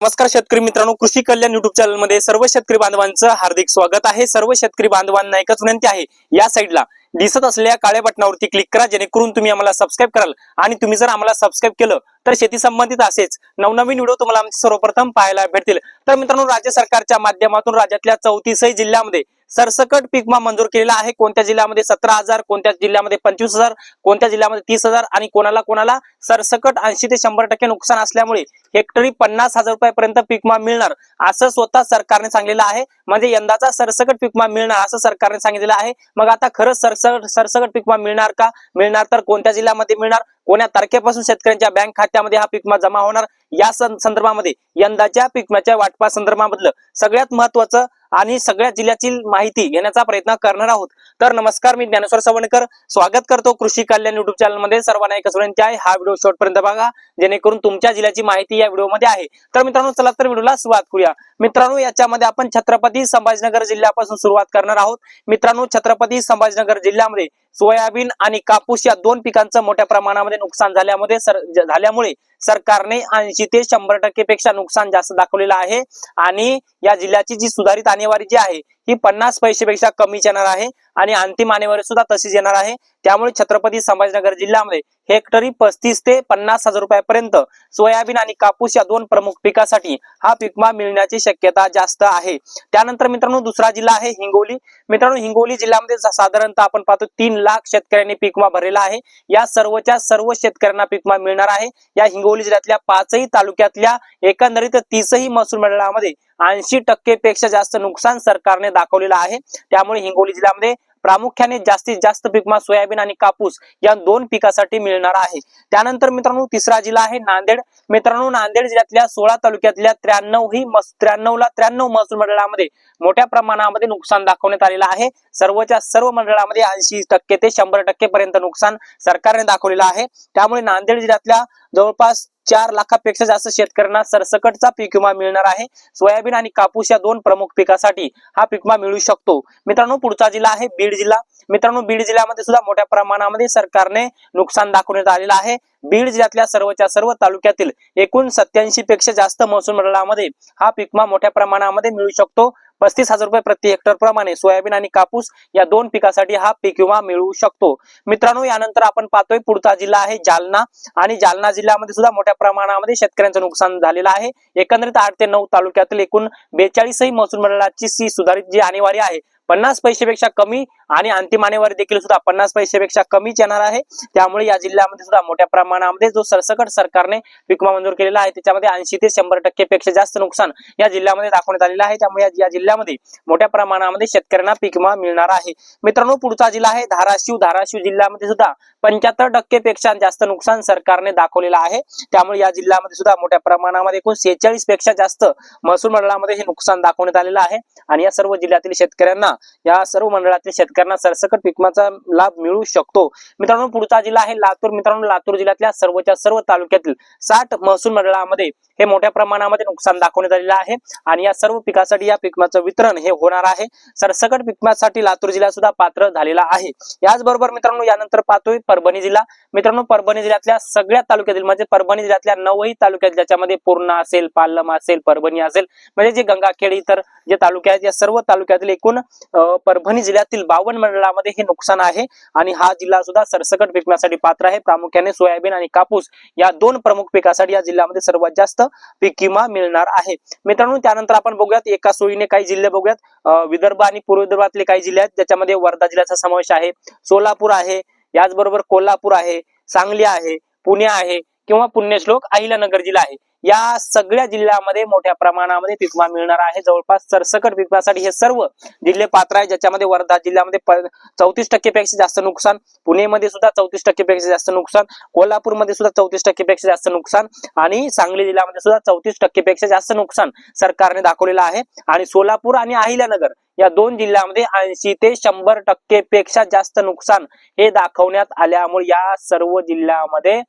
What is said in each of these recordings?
नमस्कार शेतकरी मित्रांनो कृषी कल्याण युट्यूब चॅनलमध्ये सर्व शेतकरी बांधवांचं हार्दिक स्वागत आहे. सर्व शेतकरी बांधवांना एकच विनंती आहे या साईडला दिसत असलेल्या काळ्या बटनावरती क्लिक करा जेणेकरून तुम्ही आम्हाला सबस्क्राईब कराल. आणि तुम्ही जर आम्हाला सबस्क्राईब केलं तर शेती संबंधित असेच नवनवीन व्हिडिओ तुम्हाला आमचे सर्वप्रथम पाहायला भेटतील. तर मित्रांनो राज्य सरकारच्या माध्यमातून राज्यातल्या चौतीसही जिल्ह्यामध्ये सरसकट पीक विमा मंजूर केलेला आहे. कोणत्या जिल्ह्यामध्ये सतरा हजार कोणत्या जिल्ह्यामध्ये पंचवीस हजार कोणत्या जिल्ह्यामध्ये तीस हजार आणि कोणाला कोणाला सरसकट ऐंशी ते शंभर टक्के नुकसान असल्यामुळे हेक्टरी पन्नास हजार रुपयापर्यंत पीक विमा मिळणार असं स्वतः सरकारने सांगितलेलं आहे. म्हणजे यंदाचा सरसकट पीक विमा मिळणार असं सरकारने सांगितलेलं आहे. मग आता खरंच सरसकट सरसकट पीक विमा मिळणार का? मिळणार तर कोणत्या जिल्ह्यामध्ये मिळणार? कोण्या तारखेपासून शेतकऱ्यांच्या बँक खात्यामध्ये हा पीक विमा जमा होणार? या संदर्भामध्ये यंदाच्या पीक विम्याच्या वाटपा संदर्भामधलं सगळ्यात महत्वाचं आणि सगळ्या जिल्ह्यातील माहिती घेण्याचा प्रयत्न करणार आहोत. तर नमस्कार मी ज्ञानेश्वर सवणकर. स्वागत करतो कृषी कल्याण युट्यूब चॅनलमध्ये. सर्वांना एकच विनंती आहे हा व्हिडिओ शेवटपर्यंत बघा जेणेकरून तुमच्या जिल्ह्याची माहिती या व्हिडिओमध्ये आहे. तर मित्रांनो चला तर व्हिडिओला सुरुवात करूया. मित्रांनो याच्यामध्ये आपण छत्रपती संभाजीनगर जिल्ह्यापासून सुरुवात करणार आहोत. मित्रांनो छत्रपती संभाजीनगर जिल्ह्यामध्ये सोयाबीन आणि कापूस या दोन पिकांचं मोठ्या प्रमाणामध्ये नुकसान झाल्यामध्ये सर झाल्यामुळे सरकारने ऐंशी ते शंभर टक्के पेक्षा नुकसान जास्त दाखवलेलं आहे. आणि या जिल्ह्याची जी सुधारित आणेवारी जी आहे ही पन्नास पैसेपेक्षा कमीच येणार आहे आणि अंतिम आणेवारी सुद्धा तशीच येणार आहे. त्यामुळे छत्रपती संभाजीनगर जिल्ह्यामध्ये हेक्टरी पस्तीस ते पन्नास हजार रुपयापर्यंत सोयाबीन आणि कापूस या दोन प्रमुख पिकासाठी हा पीक विमा मिळण्याची शक्यता जास्त आहे. त्यानंतर मित्रांनो दुसरा जिल्हा आहे हिंगोली. मित्रांनो हिंगोली जिल्ह्यामध्ये साधारणतः आपण पाहतो तीन लाख शेतकऱ्यांनी पीक विमा भरलेला आहे. या सर्वच्या सर्व शेतकऱ्यांना पीक विमा मिळणार आहे. या हिंगोली जिल्ह्यातल्या पाचही तालुक्यातल्या एकंदरीत तीसही महसूल मंडळामध्ये ऐंशी टक्के पेक्षा जास्त नुकसान सरकारने दाखवलेलं आहे. त्यामुळे हिंगोली जिल्ह्यामध्ये प्रामुख्याने जास्तीत जास्त पीक सोयाबीन आणि कापूस या दोन पिकासाठी मिळणार आहे. त्यानंतर मित्रांनो तिसरा जिल्हा आहे नांदेड. मित्रांनो नांदेड जिल्ह्यातल्या सोळा तालुक्यातल्या त्र्याण्णव ही त्र्याण्णवला त्र्याण्णव महसूल मंडळामध्ये मोठ्या प्रमाणामध्ये नुकसान दाखवण्यात आलेलं आहे. सर्वच्या सर्व मंडळामध्ये ऐंशी टक्के ते शंभर टक्के पर्यंत नुकसान सरकारने दाखवलेलं आहे. त्यामुळे नांदेड जिल्ह्यातल्या जवळपास चार लाखापेक्षा जास्त शेतकऱ्यांना सरसकटचा पीक विमा मिळणार आहे. सोयाबीन आणि कापूस या दोन प्रमुख पिकासाठी हा पीक विमा मिळू शकतो. मित्रांनो पुढचा जिल्हा आहे बीड जिल्हा. मित्रांनो बीड जिल्ह्यामध्ये सुद्धा मोठ्या प्रमाणामध्ये सरकारने नुकसान दाखवण्यात आलेलं आहे. बीड जिल्ह्यातल्या सर्वच्या सर्व तालुक्यातील एकूण सत्याऐंशी पेक्षा जास्त महसूल मंडळामध्ये हा पीक विमा मोठ्या प्रमाणामध्ये मिळू शकतो. पस्तीस हजार रुपये प्रति हेक्टर प्रमाणे सोयाबीन आणि कापूस या दोन पिकासाठी हा पीक विमा मिळू शकतो. मित्रांनो यानंतर आपण पाहतोय पुढचा जिल्हा आहे जालना आणि जालना जिल्ह्यामध्ये सुद्धा मोठ्या प्रमाणामध्ये शेतकऱ्यांचं नुकसान झालेलं आहे. एकंदरीत आठ ते नऊ तालुक्यातील एकूण बेचाळीसही महसूल मंडळाची सी सुधारित जी आणेवारी आहे पन्नास पैसेपेक्षा कमी आणि अंतिम आणेवारी देखील सुद्धा पन्नास पैसेपेक्षा कमीच येणार आहे. त्यामुळे या जिल्ह्यामध्ये सुद्धा मोठ्या प्रमाणामध्ये जो सरसकट सरकारने विकमा मंजूर केलेला आहे त्याच्यामध्ये ऐंशी ते शंभर टक्के पेक्षा जास्त नुकसान या जिल्ह्यामध्ये दाखवण्यात आलेलं आहे. त्यामुळे या- जिल्ह्यामध्ये मोठ्या प्रमाणामध्ये शेतकऱ्यांना पीक विमा मिळणार आहे. मित्रांनो पुढचा जिल्हा आहे धाराशिव. धाराशिव जिल्ह्यामध्ये सुद्धा पंच्याहत्तर टक्के पेक्षा जास्त नुकसान सरकारने दाखवलेलं आहे. त्यामुळे या जिल्ह्यामध्ये सुद्धा मोठ्या प्रमाणामध्ये एकूण सेहेचाळीसपेक्षा जास्त महसूल मंडळामध्ये हे नुकसान दाखवण्यात आलेलं आहे. आणि या सर्व जिल्ह्यातील शेतकऱ्यांना या सर्व मंडळातील शेतकऱ्यांना सरसकट पिकमाचा लाभ मिळू शकतो. मित्रांनो पुढचा जिल्हा आहे लातूर. मित्रांनो लातूर जिल्ह्यातल्या सर्वच्या सर्व तालुक्यातील साठ महसूल मंडळामध्ये हे मोठ्या प्रमाणामध्ये नुकसान दाखवण्यात आलेलं आहे आणि या सर्व पिकासाठी या पिकमाचं वितरण हे होणार आहे. सरसकट पिकमासाठी लातूर जिल्हा सुद्धा पात्र झालेला आहे. याचबरोबर मित्रांनो यानंतर पाहतोय परभणी जिल्हा. मित्रांनो परभणी जिल्ह्यातल्या सगळ्या तालुक्यातील म्हणजे परभणी जिल्ह्यातल्या नऊही तालुक्यात ज्याच्यामध्ये पूर्णा असेल पालम असेल परभणी असेल म्हणजे जे गंगाखेड इतर जे तालुके आहेत या सर्व तालुक्यातील एकूण परभणी जिल्ह्यातील बावन्न मंडळामध्ये हे नुकसान आहे आणि हा जिल्हा सुद्धा सरसकट पिकण्यासाठी पात्र आहे. प्रामुख्याने सोयाबीन आणि कापूस या दोन प्रमुख पिकासाठी या जिल्ह्यामध्ये सर्वात जास्त पीक विमा मिळणार आहे. मित्रांनो त्यानंतर आपण बघूयात एका सोयीने काही जिल्हे बघूयात. अं, विदर्भ आणि पूर्व विदर्भातले काही जिल्हे आहेत ज्याच्यामध्ये वर्धा जिल्ह्याचा समावेश आहे सोलापूर आहे याचबरोबर कोल्हापूर आहे सांगली आहे पुणे आहे किंवा पुण्यश्लोक अहिल्यानगर जिल्हा आहे. या सगळ्या जिल्ह्यामध्ये मोठ्या प्रमाणामध्ये पिकमा विमा मिळणार आहे. जवळपास सरसकट पीक हे सर्व जिल्हे पात्र आहे ज्याच्यामध्ये वर्धा जिल्ह्यामध्ये चौतीस टक्केपेक्षा जास्त नुकसान पुणेमध्ये सुद्धा चौतीस टक्केपेक्षा जास्त नुकसान कोल्हापूरमध्ये सुद्धा चौतीस टक्केपेक्षा जास्त नुकसान आणि सांगली जिल्ह्यामध्ये सुद्धा चौतीस टक्केपेक्षा जास्त नुकसान सरकारने दाखवलेलं आहे. आणि सोलापूर आणि अहिल्यानगर या दोन जिल्ह्यामध्ये ऐंशी ते शंभर टक्के पेक्षा जास्त नुकसान हे दाखवण्यात आल्यामुळे या सर्व जिल्ह्यामध्ये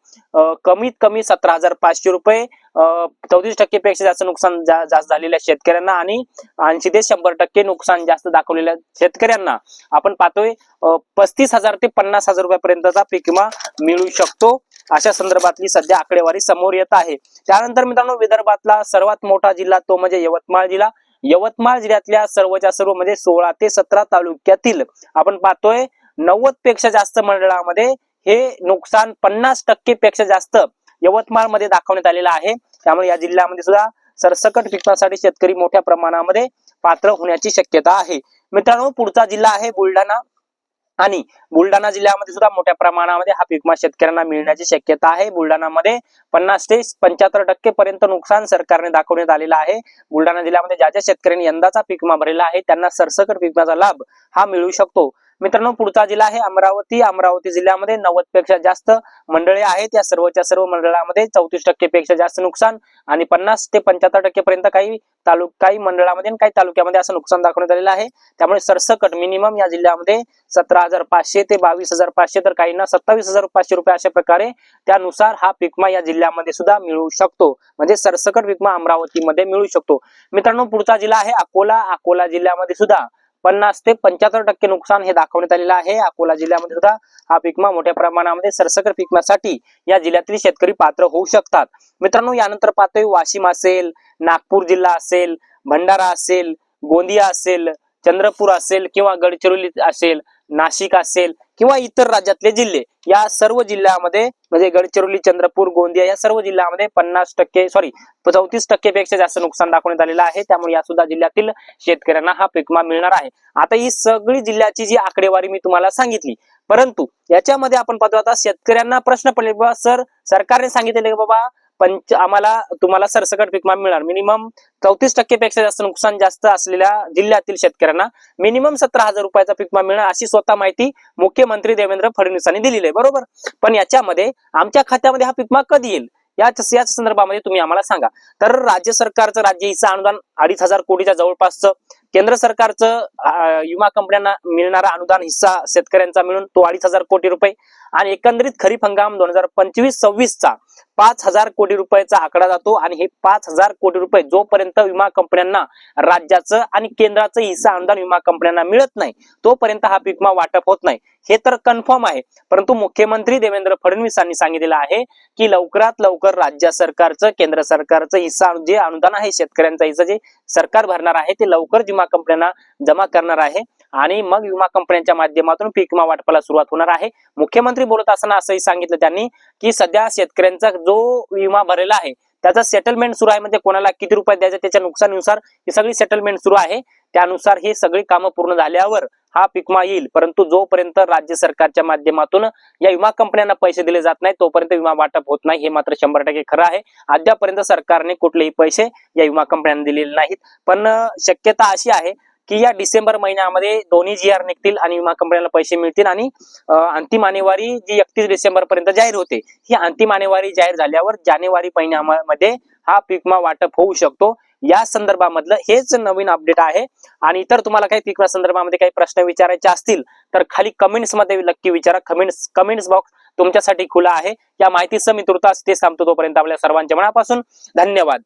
कमीत कमी सतरा हजार पाचशे रुपये चौतीस टक्के पेक्षा जास्त नुकसान जास्त झालेल्या शेतकऱ्यांना आणि ऐंशी ते शंभर टक्के नुकसान जास्त दाखवलेल्या शेतकऱ्यांना. आपण पाहतोय पस्तीस हजार ते पन्नास हजार रुपयापर्यंतचा पीक विमा मिळू शकतो. अशा संदर्भातली सध्या आकडेवारी समोर येत आहे. त्यानंतर मित्रांनो विदर्भातला सर्वात मोठा जिल्हा तो म्हणजे यवतमाळ जिल्हा. यवतमाळ जिल्ह्यातल्या सर्वच्या सर्व म्हणजे सोळा ते सतरा तालुक्यातील आपण पाहतोय नव्वदपेक्षा जास्त मंडळामध्ये हे नुकसान पन्नास टक्के पेक्षा जास्त यवतमाळमध्ये दाखवण्यात आलेलं आहे. त्यामुळे या जिल्ह्यामध्ये सुद्धा सरसकट पिकासाठी शेतकरी मोठ्या प्रमाणामध्ये पात्र होण्याची शक्यता आहे. मित्रांनो पुढचा जिल्हा आहे बुलढाणा. आणि बुलढाणा जिल्ह्यामध्ये सुद्धा मोठ्या प्रमाणामध्ये हा पीक विमा शेतकऱ्यांना मिळण्याची शक्यता आहे. बुलढाणामध्ये पन्नास ते पंच्याहत्तर टक्के पर्यंत नुकसान सरकारने दाखवण्यात आलेलं आहे. बुलढाणा जिल्ह्यामध्ये ज्या ज्या शेतकऱ्यांनी यंदाचा पीक विमा भरलेला आहे त्यांना सरसकट पीक विम्याचा लाभ हा मिळू शकतो. मित्रांनो पुढचा जिल्हा आहे अमरावती. अमरावती जिल्ह्यामध्ये नव्वदपेक्षा जास्त मंडळे आहेत. या सर्वच्या सर्व मंडळामध्ये चौतीस टक्के पेक्षा जास्त नुकसान आणि पन्नास ते पंच्याहत्तर टक्के पर्यंत काही तालुक काही मंडळामध्ये काही तालुक्यामध्ये असं नुकसान दाखवण्यात आलेलं आहे. त्यामुळे सरसकट मिनिमम या जिल्ह्यामध्ये सतरा हजार पाचशे ते बावीस हजार पाचशे तर काहींना सत्तावीस हजार पाचशे रुपये अशा प्रकारे त्यानुसार हा पिकमा या जिल्ह्यामध्ये सुद्धा मिळू शकतो. म्हणजे सरसकट पिकमा अमरावतीमध्ये मिळू शकतो. मित्रांनो पुढचा जिल्हा आहे अकोला. अकोला जिल्ह्यामध्ये सुद्धा पन्नास ते पंच्याहत्तर टक्के नुकसान हे दाखवण्यात आलेलं आहे. अकोला जिल्ह्यामध्ये सुद्धा हा पिकमा मोठ्या प्रमाणामध्ये सरसकट पिकण्यासाठी या जिल्ह्यातील शेतकरी पात्र होऊ शकतात. मित्रांनो यानंतर पाहतोय वाशिम असेल नागपूर जिल्हा असेल भंडारा असेल गोंदिया असेल चंद्रपूर असेल किंवा गडचिरोली असेल. नाशिक असेल किंवा इतर राज्यातले जिल्हे या सर्व जिल्ह्यामध्ये म्हणजे गडचिरोली चंद्रपूर गोंदिया या सर्व जिल्ह्यामध्ये पन्नास टक्के सॉरी चौतीस टक्के पेक्षा जास्त नुकसान दाखवण्यात आलेलं आहे. त्यामुळे या सुद्धा जिल्ह्यातील शेतकऱ्यांना हा पिकमा मिळणार आहे. आता ही सगळी जिल्ह्याची जी आकडेवारी मी तुम्हाला सांगितली परंतु याच्यामध्ये आपण पाहतो आता शेतकऱ्यांना प्रश्न पडले बाबा सर सरकारने की बाबा पंच आम्हाला तुम्हाला सरसकट पीक मिळणार. मिनिमम चौतीस टक्के पेक्षा जास्त नुकसान जास्त असलेल्या जिल्ह्यातील शेतकऱ्यांना मिनिमम सतरा हजार रुपयाचा पीक विमा मिळणार अशी स्वतः माहिती मुख्यमंत्री देवेंद्र फडणवीसांनी दिलेली आहे. बरोबर? पण याच्यामध्ये आमच्या खात्यामध्ये हा पीक कधी येईल? याच याच संदर्भामध्ये तुम्ही आम्हाला सांगा. तर राज्य सरकारचं राज्य हिस्सा अनुदान अडीच हजार कोटीच्या जवळपासचं केंद्र सरकारचं विमा कंपन्यांना मिळणारा अनुदान हिस्सा शेतकऱ्यांचा मिळून तो अडीच हजार कोटी रुपये. आणि एकंदरीत खरीप हंगाम दोन हजार पंचवीस सव्वीस चा पाच हजार कोटी रुपयाचा आकडा जातो. आणि हे पाच हजार कोटी रुपये जोपर्यंत विमा कंपन्यांना राज्याचं आणि केंद्राचं हिस्सा अनुदान विमा कंपन्यांना मिळत नाही तोपर्यंत हा पीक विमा वाटप होत नाही. हे तर कन्फर्म आहे. परंतु मुख्यमंत्री देवेंद्र फडणवीसांनी सांगितलेलं आहे की लवकरात लवकर राज्य सरकारचं केंद्र सरकारचं हिस्सा जे अनुदान आहे शेतकऱ्यांचा हिस्सा जे सरकार भरणार आहे ते लवकर विमा कंपन्यांना जमा करणार आहे. आणि मग विमा कंपन्यांच्या माध्यमातून पीक विमा वाटपाला सुरुवात होणार आहे. मुख्यमंत्री बोलत असताना असंही सांगितलं त्यांनी की सध्या शेतकऱ्यांचा जो विमा भरलेला आहे त्याचा सेटलमेंट सुरू आहे. म्हणजे कोणाला किती रुपये द्यायचे त्याच्या नुकसानीनुसार ही सगळी सेटलमेंट सुरू आहे. त्यानुसार ही सगळी कामं पूर्ण झाल्यावर हा पिकमा येईल. परंतु जोपर्यंत राज्य सरकारच्या माध्यमातून या विमा कंपन्यांना पैसे दिले जात नाही तोपर्यंत विमा वाटप होत नाही. हे मात्र शंभर टक्के खरं आहे. अद्यापर्यंत सरकारने कुठलेही पैसे या विमा कंपन्यांना दिलेले नाहीत. पण शक्यता अशी आहे की या डिसेंबर महिन्यामध्ये दोन्ही जी आर निघतील आणि विमा कंपन्यांना पैसे मिळतील आणि अंतिम आणेवारी जी एकतीस डिसेंबर पर्यंत जाहीर होते ही अंतिम आणेवारी जाहीर झाल्यावर जानेवारी महिन्यामध्ये हा पीकमा वाटप होऊ शकतो. या संदर्भामधलं हेच नवीन अपडेट आहे. आणि इतर तुम्हाला काही पीकमा संदर्भामध्ये काही प्रश्न विचारायचे असतील तर खाली कमेंट्समध्ये नक्की विचारा. कमेंट्स कमेंट्स बॉक्स तुमच्यासाठी खुला आहे. या माहितीचं मी तुर्तास ते सांगतो तोपर्यंत आपल्या सर्वांच्या मनापासून धन्यवाद.